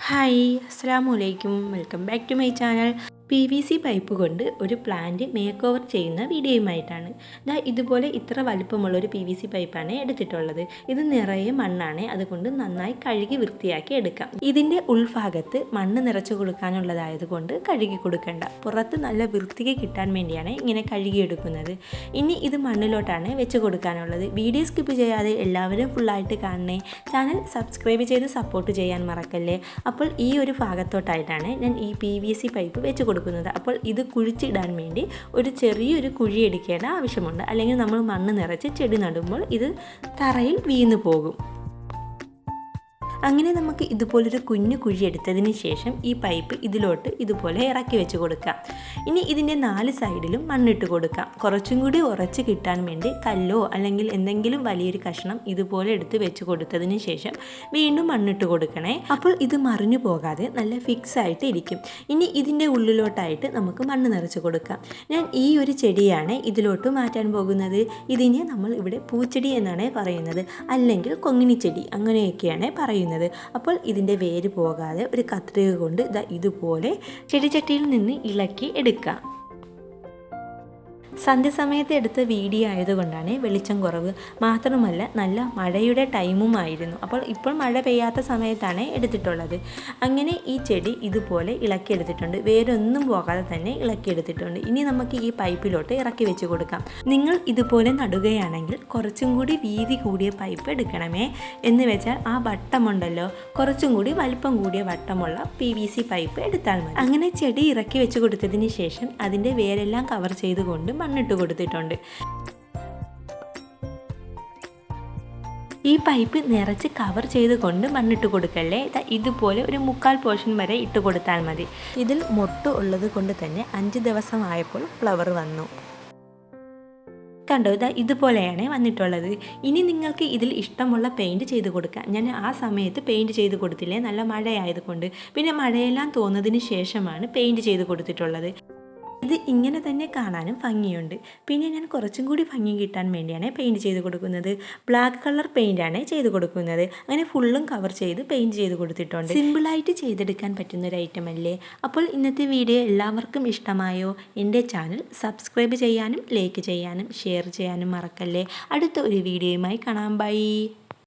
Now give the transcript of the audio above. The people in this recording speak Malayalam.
ഹായ് അസ്സാം വലൈക്കും welcome back to my channel P V C pipe കൊണ്ട് ഒരു പ്ലാന്റ് മേക്ക് ഓവർ ചെയ്യുന്ന വീഡിയോയുമായിട്ടാണ്. ദാ ഇതുപോലെ ഇത്ര വലുപ്പമുള്ള ഒരു പി വി സി പൈപ്പാണ് എടുത്തിട്ടുള്ളത്. ഇത് നിറയെ മണ്ണാണ്. അതുകൊണ്ട് നന്നായി കഴുകി വൃത്തിയാക്കി എടുക്കാം. ഇതിന്റെ ഉൾഭാഗത്ത് മണ്ണ് നിറച്ചു കൊടുക്കാനുള്ളതായതുകൊണ്ട് കഴുകി കൊടുക്കേണ്ട. പുറത്ത് നല്ല വൃത്തിക്ക് കിട്ടാൻ വേണ്ടിയാണ് ഇങ്ങനെ കഴുകിയെടുക്കുന്നത്. ഇനി ഇത് മണ്ണിലോട്ടാണ് വെച്ച് കൊടുക്കാനുള്ളത്. വീഡിയോ സ്കിപ്പ് ചെയ്യാതെ എല്ലാവരും ഫുള്ളായിട്ട് കാണണേ. ചാനൽ സബ്സ്ക്രൈബ് ചെയ്ത് സപ്പോർട്ട് ചെയ്യാൻ മറക്കല്ലേ. അപ്പോൾ ഈ ഒരു ഭാഗത്തോട്ടായിട്ടാണ് ഞാൻ ഈ പി വി സി പൈപ്പ് വെച്ച് കൊടുക്കുന്നത്. അപ്പോൾ ഇത് കുഴിച്ചിടാൻ വേണ്ടി ഒരു ചെറിയൊരു കുഴി എടുക്കേണ്ട ആവശ്യമുണ്ട്. അല്ലെങ്കിൽ നമ്മൾ മണ്ണ് നിറച്ച് ചെടി നടുമ്പോൾ ഇത് തറയിൽ വീണു പോകും. അങ്ങനെ നമുക്ക് ഇതുപോലൊരു കുഞ്ഞു കുഴി എടുത്തതിന് ശേഷം ഈ പൈപ്പ് ഇതിലോട്ട് ഇതുപോലെ ഇറക്കി വെച്ച് കൊടുക്കാം. ഇനി ഇതിന്റെ നാല് സൈഡിലും മണ്ണിട്ട് കൊടുക്കാം. കുറച്ചും കൂടി ഉറച്ച് കിട്ടാൻ വേണ്ടി കല്ലോ അല്ലെങ്കിൽ എന്തെങ്കിലും വലിയൊരു കഷ്ണം ഇതുപോലെ എടുത്ത് വെച്ച് കൊടുത്തതിന് ശേഷം വീണ്ടും മണ്ണിട്ട് കൊടുക്കണേ. അപ്പോൾ ഇത് മറിഞ്ഞു പോകാതെ നല്ല ഫിക്സ് ആയിട്ട് ഇരിക്കും. ഇനി ഇതിന്റെ ഉള്ളിലോട്ടായിട്ട് നമുക്ക് മണ്ണ് നിറച്ച് കൊടുക്കാം. ഞാൻ ഈ ഒരു ചെടിയാണ് ഇതിലോട്ട് മാറ്റാൻ പോകുന്നത്. ഇതിനെ നമ്മൾ ഇവിടെ പൂച്ചെടി എന്നാണ് പറയുന്നത്. അല്ലെങ്കിൽ കൊങ്ങിണിച്ചെടി അങ്ങനെയൊക്കെയാണ് പറയുന്നത്. അപ്പോൾ ഇതിന്റെ വേര് പോകാതെ ഒരു കത്രിക കൊണ്ട് ഇതാ ഇതുപോലെ ചെടിച്ചട്ടിയിൽ നിന്ന് ഇളക്കി എടുക്കാം. സന്ധ്യസമയത്ത് എടുത്ത വീഡിയോ ആയതുകൊണ്ടാണ് വെളിച്ചം കുറവ്. മാത്രമല്ല നല്ല മഴയുടെ ടൈമും ആയിരുന്നു അപ്പോൾ ഇപ്പോൾ മഴ പെയ്യാത്ത സമയത്താണ് എടുത്തിട്ടുള്ളത്. അങ്ങനെ ഈ ചെടി ഇതുപോലെ ഇളക്കിയെടുത്തിട്ടുണ്ട്. വേരൊന്നും പോകാതെ തന്നെ ഇളക്കിയെടുത്തിട്ടുണ്ട്. ഇനി നമുക്ക് ഈ പൈപ്പിലോട്ട് ഇറക്കി വെച്ച് കൊടുക്കാം. നിങ്ങൾ ഇതുപോലെ നടുകയാണെങ്കിൽ കുറച്ചും കൂടി വീതി കൂടിയ പൈപ്പ് എടുക്കണമേ എന്ന് വെച്ചാൽ ആ വട്ടമുണ്ടല്ലോ. കുറച്ചും കൂടി വലിപ്പം കൂടിയ വട്ടമുള്ള പി വി സി പൈപ്പ് എടുത്താൽ മതി. അങ്ങനെ ചെടി ഇറക്കി വെച്ച് കൊടുത്തതിന് ശേഷം അതിന്റെ വേരെല്ലാം കവർ ചെയ്തുകൊണ്ട് മണ്ണിട്ട് കൊടുത്തിട്ടുണ്ട്. ഈ പൈപ്പ് നിറച്ച് കവർ ചെയ്തുകൊണ്ട് മണ്ണിട്ട് കൊടുക്കല്ലേ? ഇതാ ഇതുപോലെ ഒരു മുക്കാൽ പോർഷൻ വരെ ഇട്ട് കൊടുത്താൽ മതി. ഇതിൽ മൊട്ട് ഉള്ളത് കൊണ്ട് തന്നെ അഞ്ച് ദിവസമായപ്പോൾ ഫ്ലവർ വന്നു. കണ്ടോ? ഇതാ ഇതുപോലെയാണ് വന്നിട്ടുള്ളത്. ഇനി നിങ്ങൾക്ക് ഇതിൽ ഇഷ്ടമുള്ള പെയിന്റ് ചെയ്ത് കൊടുക്കാം. ഞാൻ ആ സമയത്ത് പെയിന്റ് ചെയ്ത് കൊടുത്തില്ലേ? നല്ല മഴയായതുകൊണ്ട്. പിന്നെ മഴയെല്ലാം തോന്നതിന് ശേഷമാണ് പെയിന്റ് ചെയ്ത് കൊടുത്തിട്ടുള്ളത്. ഇത് ഇങ്ങനെ തന്നെ കാണാനും ഭംഗിയുണ്ട്. പിന്നെ ഞാൻ കുറച്ചും കൂടി ഭംഗി കിട്ടാൻ വേണ്ടിയാണ് പെയിന്റ് ചെയ്ത് കൊടുക്കുന്നത്. ബ്ലാക്ക് കളർ പെയിന്റാണ് ചെയ്ത് കൊടുക്കുന്നത്. അങ്ങനെ ഫുള്ളും കവർ ചെയ്ത് പെയിന്റ് ചെയ്ത് കൊടുത്തിട്ടുണ്ട്. സിമ്പിളായിട്ട് ചെയ്തെടുക്കാൻ പറ്റുന്ന ഒരു ഐറ്റം അല്ലേ? അപ്പോൾ ഇന്നത്തെ വീഡിയോ എല്ലാവർക്കും ഇഷ്ടമായോ? എന്റെ ചാനൽ സബ്സ്ക്രൈബ് ചെയ്യാനും ലൈക്ക് ചെയ്യാനും ഷെയർ ചെയ്യാനും മറക്കല്ലേ? അടുത്ത ഒരു വീഡിയോയുമായി കാണാം. ബൈ